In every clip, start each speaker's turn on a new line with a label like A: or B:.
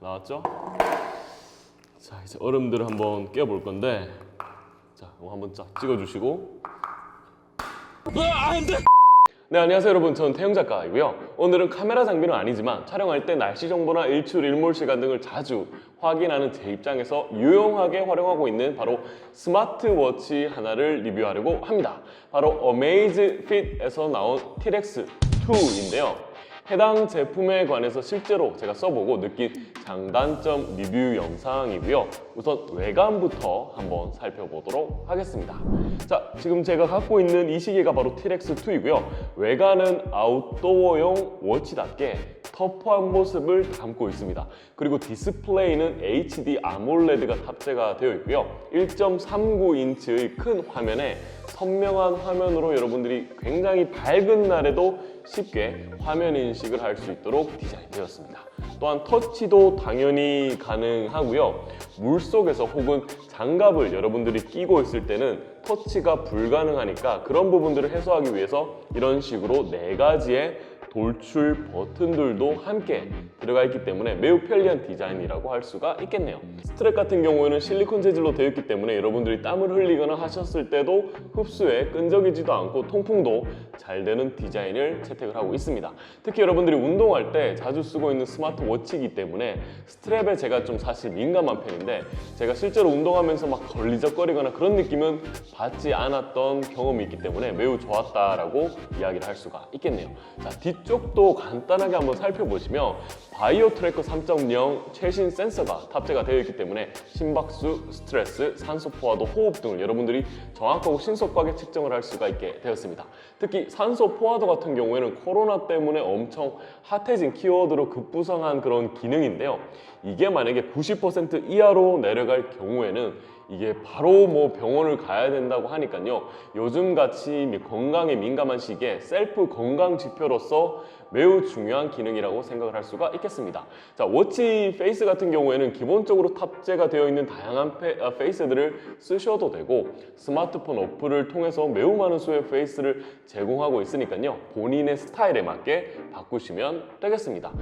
A: 나왔죠? 자 이제 얼음들을 한번 깨볼 건데 자 이거 한번 쫙 찍어주시고. 네 안녕하세요 여러분. 저는 태영 작가이고요. 오늘은 카메라 장비는 아니지만 촬영할 때 날씨 정보나 일출 일몰 시간 등을 자주 확인하는 제 입장에서 유용하게 활용하고 있는 바로 스마트워치 하나를 리뷰하려고 합니다. 바로 Amazfit에서 나온 T-Rex 2인데요 해당 제품에 관해서 실제로 제가 써보고 느낀 장단점 리뷰 영상이고요. 우선 외관부터 한번 살펴보도록 하겠습니다. 자, 지금 제가 갖고 있는 이 시계가 바로 T-Rex2이고요. 외관은 아웃도어용 워치답게 터프한 모습을 담고 있습니다. 그리고 디스플레이는 HD 아몰레드가 탑재가 되어 있고요. 1.39인치의 큰 화면에 선명한 화면으로 여러분들이 굉장히 밝은 날에도 쉽게 화면 인식을 할 수 있도록 디자인되었습니다. 또한 터치도 당연히 가능하고요. 물 속에서 혹은 장갑을 여러분들이 끼고 있을 때는 터치가 불가능하니까 그런 부분들을 해소하기 위해서 이런 식으로 네 가지의 돌출 버튼들도 함께 들어가 있기 때문에 매우 편리한 디자인이라고 할 수가 있겠네요. 스트랩 같은 경우에는 실리콘 재질로 되어 있기 때문에 여러분들이 땀을 흘리거나 하셨을 때도 흡수에 끈적이지도 않고 통풍도 잘 되는 디자인을 채택을 하고 있습니다. 특히 여러분들이 운동할 때 자주 쓰고 있는 스마트워치이기 때문에 스트랩에 제가 좀 사실 민감한 편인데 제가 실제로 운동하면서 막 걸리적거리거나 그런 느낌은 받지 않았던 경험이 있기 때문에 매우 좋았다라고 이야기를 할 수가 있겠네요. 자, 뒤 쪽도 간단하게 한번 살펴보시면 바이오 트래커 3.0 최신 센서가 탑재가 되어 있기 때문에 심박수, 스트레스, 산소 포화도, 호흡 등을 여러분들이 정확하고 신속하게 측정을 할 수가 있게 되었습니다. 특히 산소 포화도 같은 경우에는 코로나 때문에 엄청 핫해진 키워드로 급부상한 그런 기능인데요. 이게 만약에 90% 이하로 내려갈 경우에는 이게 바로 뭐 병원을 가야 된다고 하니까요. 요즘 같이 건강에 민감한 시기에 셀프 건강 지표로서 매우 중요한 기능이라고 생각을 할 수가 있겠습니다. 자, 워치 페이스 같은 경우에는 기본적으로 탑재가 되어 있는 다양한 페, 아, 페이스들을 쓰셔도 되고 스마트폰 어플을 통해서 매우 많은 수의 페이스를 제공하고 있으니까요. 본인의 스타일에 맞게 바꾸시면 되겠습니다.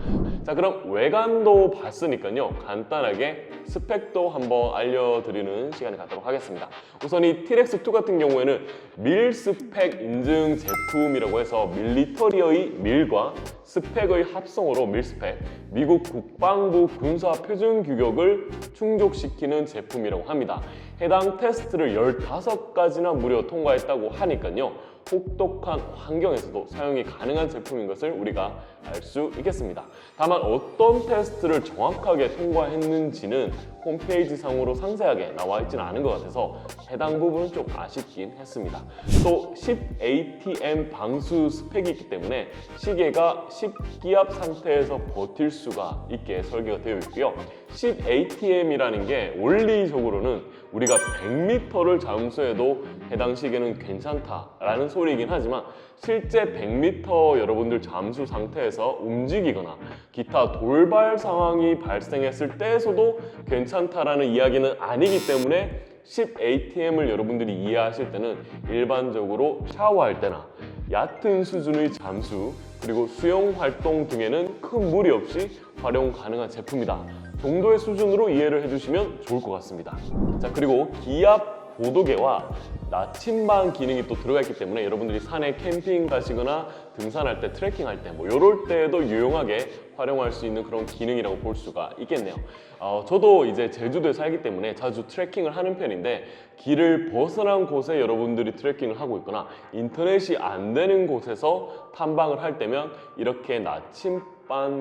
A: 자, 그럼 외관도 봤으니까요. 간단하게 스펙도 한번 알려드리는 시간을 갖도록 하겠습니다. 우선 이 T-Rex2 같은 경우에는 밀 스펙 인증 제품이라고 해서 밀리터리의 밀과 스펙의 합성어로 밀스펙, 미국 국방부 군사 표준 규격을 충족시키는 제품이라고 합니다. 해당 테스트를 15가지나 무려 통과했다고 하니까요. 혹독한 환경에서도 사용이 가능한 제품인 것을 우리가 알 수 있겠습니다. 다만 어떤 테스트를 정확하게 통과했는지는 홈페이지 상으로 상세하게 나와 있지는 않은 것 같아서 해당 부분은 좀 아쉽긴 했습니다. 또 10ATM 방수 스펙이 있기 때문에 시계가 10기압 상태에서 버틸 수가 있게 설계가 되어 있고요. 10ATM이라는 게 원리적으로는 우리가 100m를 잠수해도 해당 시계는 괜찮다라는 소리이긴 하지만 실제 100m 여러분들 잠수 상태에서 움직이거나 기타 돌발 상황이 발생했을 때에서도 괜찮다라는 이야기는 아니기 때문에 10ATM을 여러분들이 이해하실 때는 일반적으로 샤워할 때나 얕은 수준의 잠수 그리고 수영 활동 등에는 큰 무리 없이 활용 가능한 제품이다. 정도의 수준으로 이해를 해주시면 좋을 것 같습니다. 자 그리고 기압 보도계와 나침반 기능이 또 들어가 있기 때문에 여러분들이 산에 캠핑 가시거나 등산할 때 트레킹할 때 뭐 이럴 때에도 유용하게 활용할 수 있는 그런 기능이라고 볼 수가 있겠네요. 어, 저도 이제 제주도에 살기 때문에 자주 트레킹을 하는 편인데 길을 벗어난 곳에 여러분들이 트레킹을 하고 있거나 인터넷이 안 되는 곳에서 탐방을 할 때면 이렇게 나침 반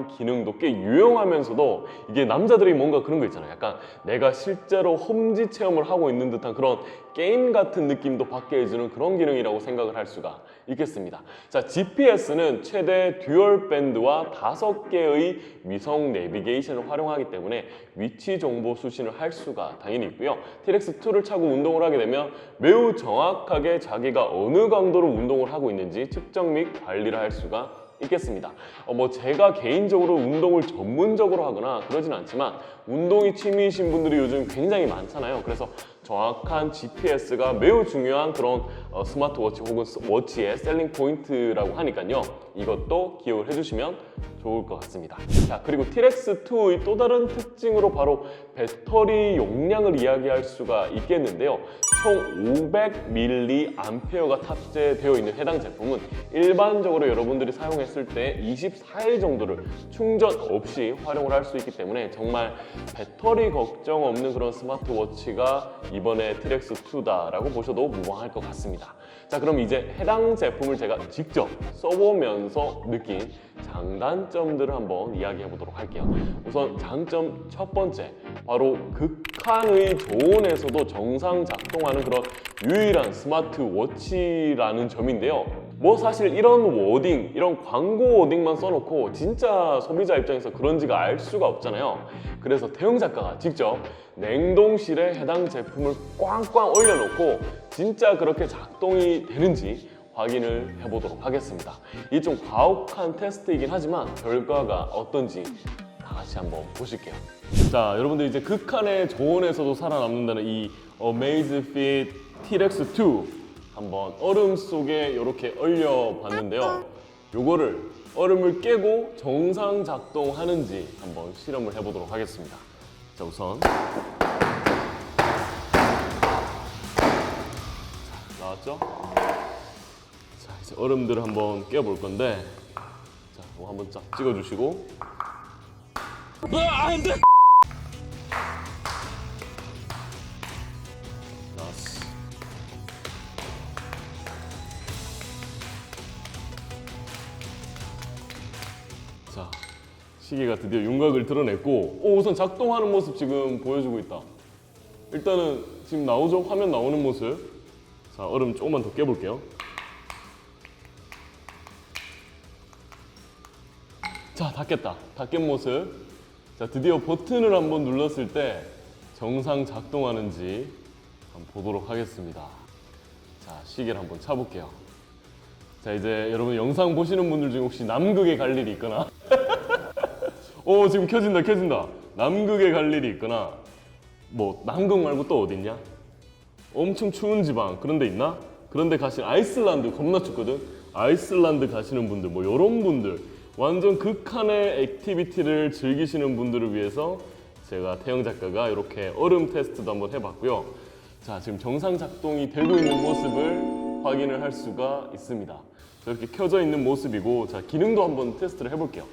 A: 기능도 꽤 유용하면서도 이게 남자들이 뭔가 그런 거 있잖아요. 약간 내가 실제로 험지 체험을 하고 있는 듯한 그런 게임 같은 느낌도 받게 해주는 그런 기능이라고 생각을 할 수가 있겠습니다. 자, GPS는 최대 듀얼 밴드와 다섯 개의 위성 내비게이션을 활용하기 때문에 위치 정보 수신을 할 수가 당연히 있고요. T-Rex2를 차고 운동을 하게 되면 매우 정확하게 자기가 어느 강도로 운동을 하고 있는지 측정 및 관리를 할 수가 있겠습니다. 어, 뭐 제가 개인적으로 운동을 전문적으로 하거나 그러진 않지만 운동이 취미이신 분들이 요즘 굉장히 많잖아요. 그래서 정확한 GPS가 매우 중요한 그런 어, 스마트워치 혹은 스- 워치의 셀링 포인트라고 하니까요. 이것도 기억을 해주시면 좋을 것 같습니다. 자, 그리고 T-Rex2의 또 다른 특징으로 바로 배터리 용량을 이야기할 수가 있겠는데요. 총 500mAh가 탑재되어 있는 해당 제품은 일반적으로 여러분들이 사용했을 때 24일 정도를 충전 없이 활용을 할 수 있기 때문에 정말 배터리 걱정 없는 그런 스마트워치가 이번에 T-Rex2다라고 보셔도 무방할 것 같습니다. 자, 그럼 이제 해당 제품을 제가 직접 써보면서 느낀 장단점들을 한번 이야기해 보도록 할게요. 우선 장점 첫 번째, 바로 극한의 저온에서도 정상 작동하는 그런 유일한 스마트워치라는 점인데요. 뭐 사실 이런 워딩, 이런 광고 워딩만 써놓고 진짜 소비자 입장에서 그런지가 알 수가 없잖아요. 그래서 태용 작가가 직접 냉동실에 해당 제품을 꽝꽝 올려놓고 진짜 그렇게 작동이 되는지 확인을 해보도록 하겠습니다. 이게 좀 가혹한 테스트이긴 하지만 결과가 어떤지 다 같이 한번 보실게요. 자, 여러분들 이제 극한의 저온에서도 살아남는다는 이 Amazfit T-Rex 2 한번 얼음 속에 이렇게 얼려 봤는데요. 요거를 얼음을 깨고 정상 작동하는지 한번 실험을 해보도록 하겠습니다. 자, 우선 자, 나왔죠? 자, 이제 얼음들을 한번 깨볼 건데 자, 이거 한번 쫙 찍어주시고 나왔어. 자, 시계가 드디어 윤곽을 드러냈고, 오, 우선 작동하는 모습 지금 보여주고 있다. 일단은 지금 나오죠? 화면 나오는 모습. 자, 얼음 조금만 더 깨볼게요. 자, 다 깼다. 다깬 모습. 자, 드디어 버튼을 한번 눌렀을 때 정상 작동하는지 한번 보도록 하겠습니다. 자, 시계를 한번 차볼게요. 자, 이제 여러분 영상 보시는 분들 중에 혹시 남극에 갈 일이 있거나 오, 지금 켜진다, 켜진다. 남극에 갈 일이 있거나 뭐 남극 말고 또 어딨냐? 엄청 추운 지방 그런 데 있나? 그런 데 가신 아이슬란드 겁나 춥거든. 아이슬란드 가시는 분들 뭐 이런 분들 완전 극한의 액티비티를 즐기시는 분들을 위해서 제가 태영 작가가 이렇게 얼음 테스트도 한번 해봤고요. 자 지금 정상 작동이 되고 있는 모습을 확인을 할 수가 있습니다. 저렇게 켜져 있는 모습이고 자 기능도 한번 테스트를 해볼게요.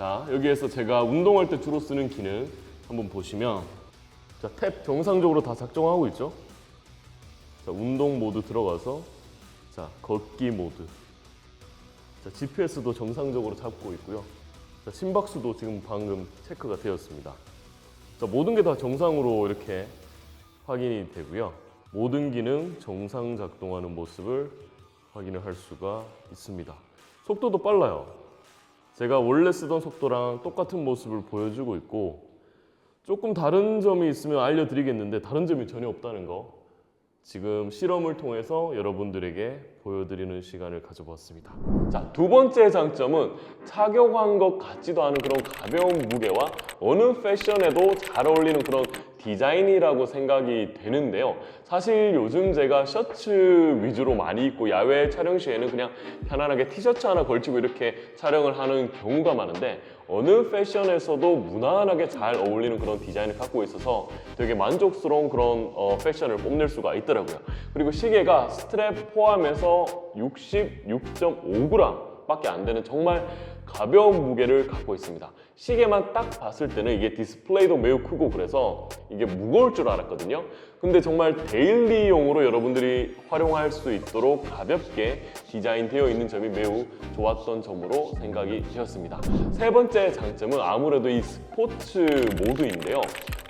A: 자 여기에서 제가 운동할 때 주로 쓰는 기능 한번 보시면 자 탭 정상적으로 다 작동하고 있죠. 자, 운동 모드 들어가서 자, 걷기 모드. 자, GPS도 정상적으로 잡고 있고요. 자, 심박수도 지금 방금 체크가 되었습니다. 자, 모든 게 다 정상으로 이렇게 확인이 되고요. 모든 기능 정상 작동하는 모습을 확인을 할 수가 있습니다. 속도도 빨라요. 제가 원래 쓰던 속도랑 똑같은 모습을 보여주고 있고 조금 다른 점이 있으면 알려드리겠는데 다른 점이 전혀 없다는 거 지금 실험을 통해서 여러분들에게 보여드리는 시간을 가져보았습니다. 자, 두 번째 장점은 착용한 것 같지도 않은 그런 가벼운 무게와 어느 패션에도 잘 어울리는 그런 디자인이라고 생각이 되는데요. 사실 요즘 제가 셔츠 위주로 많이 입고 야외 촬영 시에는 그냥 편안하게 티셔츠 하나 걸치고 이렇게 촬영을 하는 경우가 많은데 어느 패션에서도 무난하게 잘 어울리는 그런 디자인을 갖고 있어서 되게 만족스러운 그런 어, 패션을 뽐낼 수가 있더라고요. 그리고 시계가 스트랩 포함해서 66.5g 밖에 안 되는 정말 가벼운 무게를 갖고 있습니다. 시계만 딱 봤을 때는 이게 디스플레이도 매우 크고 그래서 이게 무거울 줄 알았거든요. 근데 정말 데일리용으로 여러분들이 활용할 수 있도록 가볍게 디자인되어 있는 점이 매우 좋았던 점으로 생각이 되었습니다. 세 번째 장점은 아무래도 이 스포츠 모드인데요.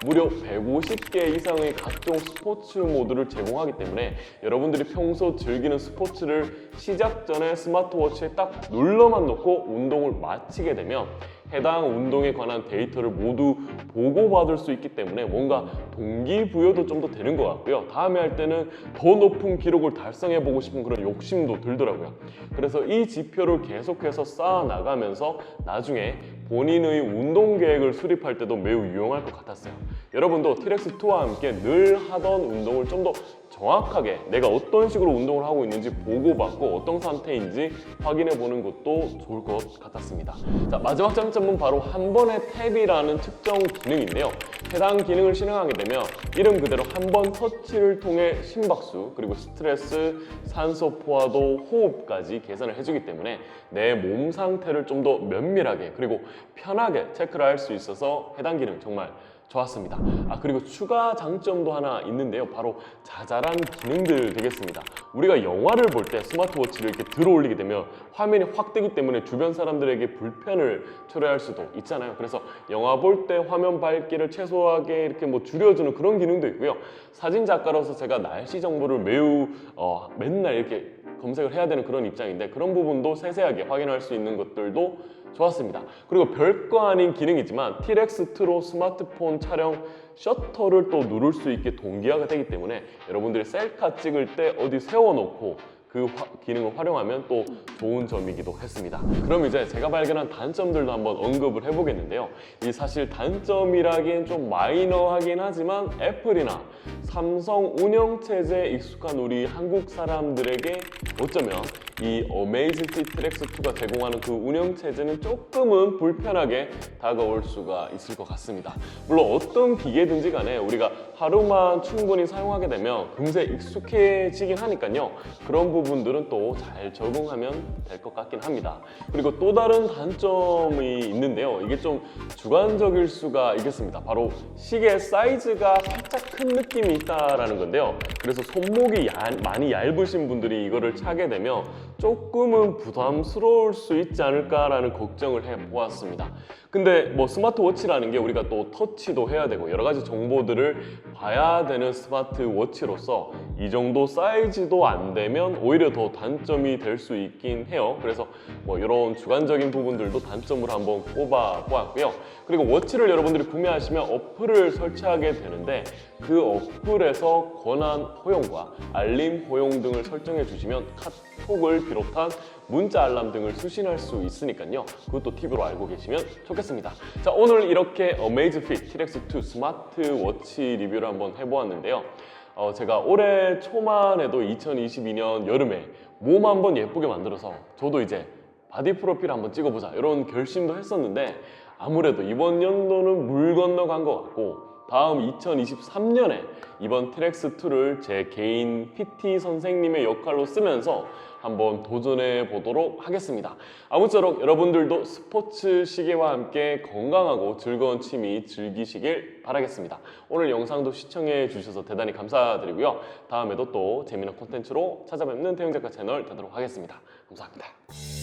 A: 무려 150개 이상의 각종 스포츠 모드를 제공하기 때문에 여러분들이 평소 즐기는 스포츠를 시작 전에 스마트워치에 딱 눌러만 놓고 운동을 마치게 되면 해당 운동에 관한 데이터를 모두 보고받을 수 있기 때문에 뭔가 동기부여도 좀 더 되는 것 같고요. 다음에 할 때는 더 높은 기록을 달성해 보고 싶은 그런 욕심도 들더라고요. 그래서 이 지표를 계속해서 쌓아 나가면서 나중에 본인의 운동 계획을 수립할 때도 매우 유용할 것 같았어요. 여러분도 티렉스2와 함께 늘 하던 운동을 좀 더 정확하게 내가 어떤 식으로 운동을 하고 있는지 보고받고 어떤 상태인지 확인해 보는 것도 좋을 것 같았습니다. 자, 마지막 장점은 바로 한 번의 탭이라는 특정 기능인데요. 해당 기능을 실행하게 되면 이름 그대로 한 번 터치를 통해 심박수 그리고 스트레스, 산소 포화도, 호흡까지 계산을 해주기 때문에 내 몸 상태를 좀 더 면밀하게 그리고 편하게 체크를 할 수 있어서 해당 기능 정말 좋았습니다. 아 그리고 추가 장점도 하나 있는데요. 바로 자잘한 기능들 되겠습니다. 우리가 영화를 볼 때 스마트워치를 이렇게 들어 올리게 되면 화면이 확 뜨기 때문에 주변 사람들에게 불편을 초래할 수도 있잖아요. 그래서 영화 볼 때 화면 밝기를 최소하게 이렇게 뭐 줄여주는 그런 기능도 있고요. 사진 작가로서 제가 날씨 정보를 매우 어, 맨날 이렇게 검색을 해야 되는 그런 입장인데 그런 부분도 세세하게 확인할 수 있는 것들도 좋았습니다. 그리고 별거 아닌 기능이지만 T-Rex2로 스마트폰 촬영 셔터를 또 누를 수 있게 동기화가 되기 때문에 여러분들이 셀카 찍을 때 어디 세워놓고 그 화- 기능을 활용하면 또 좋은 점이기도 했습니다. 그럼 이제 제가 발견한 단점들도 한번 언급을 해보겠는데요. 이 사실 단점이라기엔 좀 마이너하긴 하지만 애플이나 삼성 운영체제에 익숙한 우리 한국 사람들에게 어쩌면 이 어메이즈티 트랙스 2가 제공하는 그 운영 체제는 조금은 불편하게 다가올 수가 있을 것 같습니다. 물론 어떤 기계든지 간에 우리가 하루만 충분히 사용하게 되면 금세 익숙해지긴 하니까요. 그런 부분들은 또 잘 적응하면 될 것 같긴 합니다. 그리고 또 다른 단점이 있는데요. 이게 좀 주관적일 수가 있겠습니다. 바로 시계 사이즈가 살짝 큰 느낌이 있다라는 건데요. 그래서 손목이 얇- 많이 얇으신 분들이 이거를 차게 되면 조금은 부담스러울 수 있지 않을까라는 걱정을 해 보았습니다. 근데 뭐 스마트워치라는 게 우리가 또 터치도 해야 되고 여러 가지 정보들을 봐야 되는 스마트워치로서 이 정도 사이즈도 안 되면 오히려 더 단점이 될 수 있긴 해요. 그래서 뭐 이런 주관적인 부분들도 단점으로 한번 꼽아 보았고요. 그리고 워치를 여러분들이 구매하시면 어플을 설치하게 되는데 그 어플에서 권한 허용과 알림 허용 등을 설정해 주시면 카톡을 비롯한 문자 알람 등을 수신할 수 있으니까요. 그것도 팁으로 알고 계시면 좋겠습니다. 자, 오늘 이렇게 어메이즈핏 T-Rex2 스마트워치 리뷰를 한번 해보았는데요. 어, 제가 올해 초만 해도 2022년 여름에 몸 한번 예쁘게 만들어서 저도 이제 바디 프로필 한번 찍어보자 이런 결심도 했었는데 아무래도 이번 연도는 물 건너간 것 같고 다음 2023년에 이번 트랙스2를 제 개인 PT 선생님의 역할로 쓰면서 한번 도전해 보도록 하겠습니다. 아무쪼록 여러분들도 스포츠 시계와 함께 건강하고 즐거운 취미 즐기시길 바라겠습니다. 오늘 영상도 시청해 주셔서 대단히 감사드리고요. 다음에도 또 재미난 콘텐츠로 찾아뵙는 태용 작가 채널 되도록 하겠습니다. 감사합니다.